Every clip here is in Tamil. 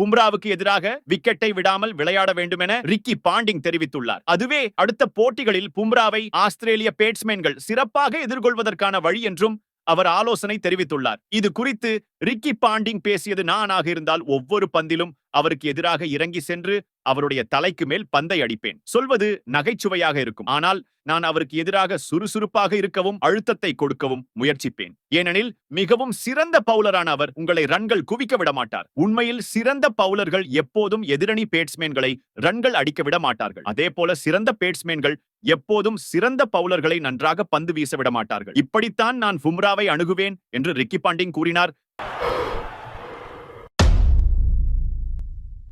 பும்ராவுக்கு எதிராக விக்கெட்டை விடாமல் விளையாட வேண்டும் என ரிக்கி பாண்டிங் தெரிவித்துள்ளார். அதுவே அடுத்த போட்டிகளில் பும்ராவை ஆஸ்திரேலிய பேட்ஸ்மேன்கள் சிறப்பாக எதிர்கொள்வதற்கான வழி என்றும் அவர் ஆலோசனை தெரிவித்துள்ளார். இது குறித்து ரிக்கி பாண்டிங் பேசியது நானாக இருந்தால் ஒவ்வொரு பந்திலும் அவருக்கு எதிராக இறங்கி சென்று அவருடைய தலைக்கு மேல் பந்தை அடிப்பேன். சொல்வது நகைச்சுவையாக இருக்கும். ஆனால் நான் அவருக்கு எதிராக சுறுசுறுப்பாக இருக்கவும் அழுத்தத்தை கொடுக்கவும் முயற்சிப்பேன். ஏனெனில் மிகவும் சிறந்த பவுலரான அவர் உங்களை ரன்கள் குவிக்க விட மாட்டார். உண்மையில் சிறந்த பவுலர்கள் எப்போதும் எதிரணி பேட்ஸ்மேன்களை ரன்கள் அடிக்க விட மாட்டார்கள். அதே போல சிறந்த பேட்ஸ்மேன்கள் எப்போதும் சிறந்த பவுலர்களை நன்றாக பந்து வீச விட மாட்டார்கள். இப்படித்தான் நான் பும்ராவை அணுகுவேன் என்று ரிக்கி பாண்டிங் கூறினார்.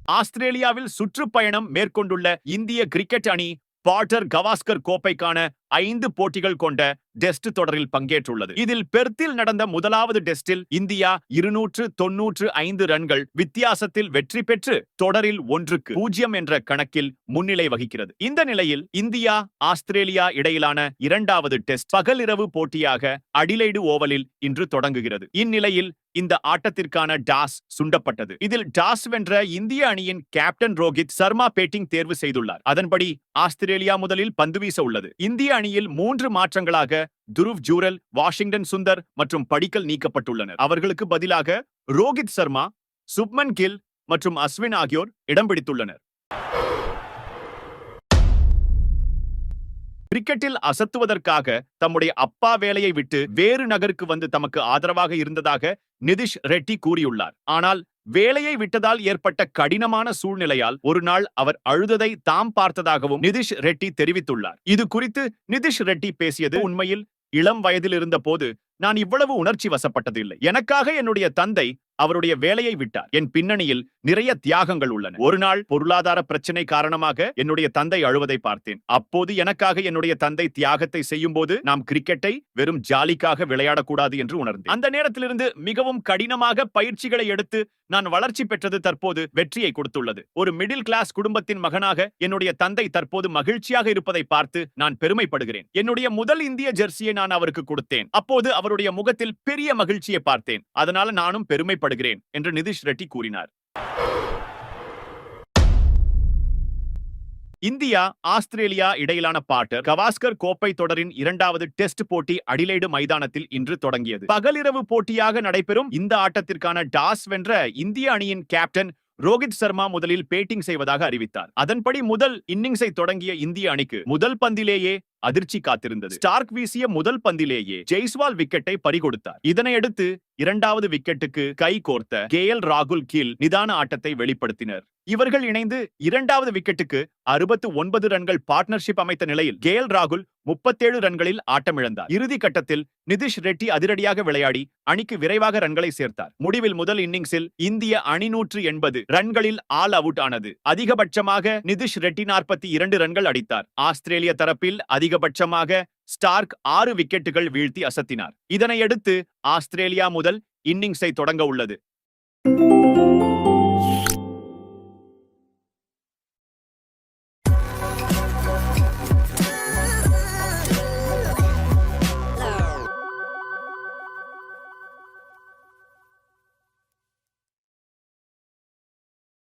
ஆஸ்திரேலியாவில் சுற்றுப்பயணம் மேற்கொண்டுள்ள இந்திய கிரிக்கெட் அணி பாட்டர் கவாஸ்கர் கோப்பைக்கான ஐந்து போட்டிகள் கொண்ட டெஸ்ட் தொடரில் பங்கேற்றுள்ளது. இதில் பெர்த்தில் நடந்த முதலாவது டெஸ்டில் இந்தியா இருநூற்று தொன்னூற்று ஐந்து ரன்கள் வித்தியாசத்தில் வெற்றி பெற்று தொடரில் ஒன்றுக்கு பூஜ்ஜியம் என்ற கணக்கில் முன்னிலை வகிக்கிறது. இந்த நிலையில் இந்தியா ஆஸ்திரேலியா இடையிலான இரண்டாவது டெஸ்ட் பகலிரவு போட்டியாக அடிலைடு ஓவலில் இன்று தொடங்குகிறது. இந்நிலையில் இந்த ஆட்டத்திற்கான டாஸ் சுண்டப்பட்டது. இதில் டாஸ் வென்ற இந்திய அணியின் கேப்டன் ரோஹித் சர்மா பேட்டிங் தேர்வு செய்துள்ளார். அதன்படி ஆஸ்திரேலியா முதலில் பந்து வீச உள்ளது. இந்திய அணியில் மூன்று மாற்றங்களாக துருவ் ஜூரல் வாஷிங்டன் சுந்தர் மற்றும் படிக்கல் நீக்கப்பட்டுள்ளனர். அவர்களுக்கு பதிலாக ரோஹித் சர்மா சுப்மன் கில் மற்றும் அஸ்வின் ஆகியோர் இடம் பிடித்துள்ளனர். கிரிக்கெட்டில் அசத்துவதற்காக தம்முடைய அப்பா வேலையை விட்டு வேறு நகருக்கு வந்து தமக்கு ஆதரவாக இருந்ததாக நிதிஷ் ரெட்டி கூறியுள்ளார். ஆனால் வேலையை விட்டதால் ஏற்பட்ட கடினமான சூழ்நிலையால் ஒரு நாள் அவர் அழுததை தாம் பார்த்ததாகவும் நிதிஷ் ரெட்டி தெரிவித்துள்ளார். இது குறித்து நிதிஷ் ரெட்டி பேசியது உண்மையில் இளம் வயதில் இருந்த போது நான் இவ்வளவு உணர்ச்சி வசப்பட்டது இல்லை எனக்காக என்னுடைய தந்தை அவருடைய வேலையை விட்டார். என் பின்னணியில் நிறைய தியாகங்கள் உள்ளன. ஒரு நாள் பொருளாதார பிரச்சனை காரணமாக என்னுடைய தந்தை அழுவதை பார்த்தேன். அப்போது எனக்காக என்னுடைய தந்தை தியாகத்தை செய்யும் போது நாம் கிரிக்கெட்டை வெறும் ஜாலிக்காக விளையாடக்கூடாது என்று உணர்ந்தேன். அந்த நேரத்திலிருந்து மிகவும் கடினமாக பயிற்சிகளை எடுத்து நான் வளர்ச்சி பெற்றது தற்போது வெற்றியை கொடுத்துள்ளது. ஒரு மிடில் கிளாஸ் குடும்பத்தின் மகனாக என்னுடைய தந்தை தற்போது மகிழ்ச்சியாக இருப்பதை பார்த்து நான் பெருமைப்படுகிறேன். என்னுடைய முதல் இந்திய ஜெர்சியை நான் அவருக்கு கொடுத்தேன். அப்போது அவருடைய முகத்தில் பெரிய மகிழ்ச்சியை பார்த்தேன். அதனால நானும் பெருமைப்படுகிறேன் என்று நிதிஷ் ரெட்டி கூறினார். இந்தியா ஆஸ்திரேலியா இடையிலான பாட்டர் கவாஸ்கர் கோப்பை தொடரின் இரண்டாவது டெஸ்ட் போட்டி அடிலைடு மைதானத்தில் இன்று தொடங்கியது. பகலிரவு போட்டியாக நடைபெறும் இந்த ஆட்டத்திற்கான டாஸ் வென்ற இந்திய அணியின் கேப்டன் ரோஹித் சர்மா முதலில் பேட்டிங் செய்வதாக அறிவித்தார். அதன்படி முதல் இன்னிங்ஸை தொடங்கிய இந்திய அணிக்கு முதல் பந்திலேயே அதிர்ச்சி காத்திருந்தது. ஸ்டார்க் வீசிய முதல் பந்திலேயே ஜெய்ஸ்வால் விக்கெட்டை பறிகொடுத்தார். இதனையடுத்து இரண்டாவது விக்கெட்டுக்கு கை கோர்த்த கே எல் ராகுல் கீழ் நிதான ஆட்டத்தை வெளிப்படுத்தினர். இவர்கள் இணைந்து இரண்டாவது விக்கெட்டுக்கு அறுபத்து ஒன்பது ரன்கள் பார்ட்னர்ஷிப் அமைத்த நிலையில் கேஎல் ராகுல் முப்பத்தேழு ரன்களில் ஆட்டமிழந்தார். இறுதி கட்டத்தில் நிதிஷ் ரெட்டி அதிரடியாக விளையாடி அணிக்கு விரைவாக ரன்களை சேர்த்தார். முடிவில் முதல் இன்னிங்ஸில் இந்திய அணிநூற்று எண்பது ரன்களில் ஆல் அவுட் ஆனது. அதிகபட்சமாக நிதிஷ் ரெட்டி நாற்பத்தி இரண்டு ரன்கள் அடித்தார். ஆஸ்திரேலிய தரப்பில் அதிகபட்சமாக ஸ்டார்க் ஆறு விக்கெட்டுகள் வீழ்த்தி அசத்தினார். இதனையடுத்து ஆஸ்திரேலியா முதல் இன்னிங்ஸை தொடங்க உள்ளது.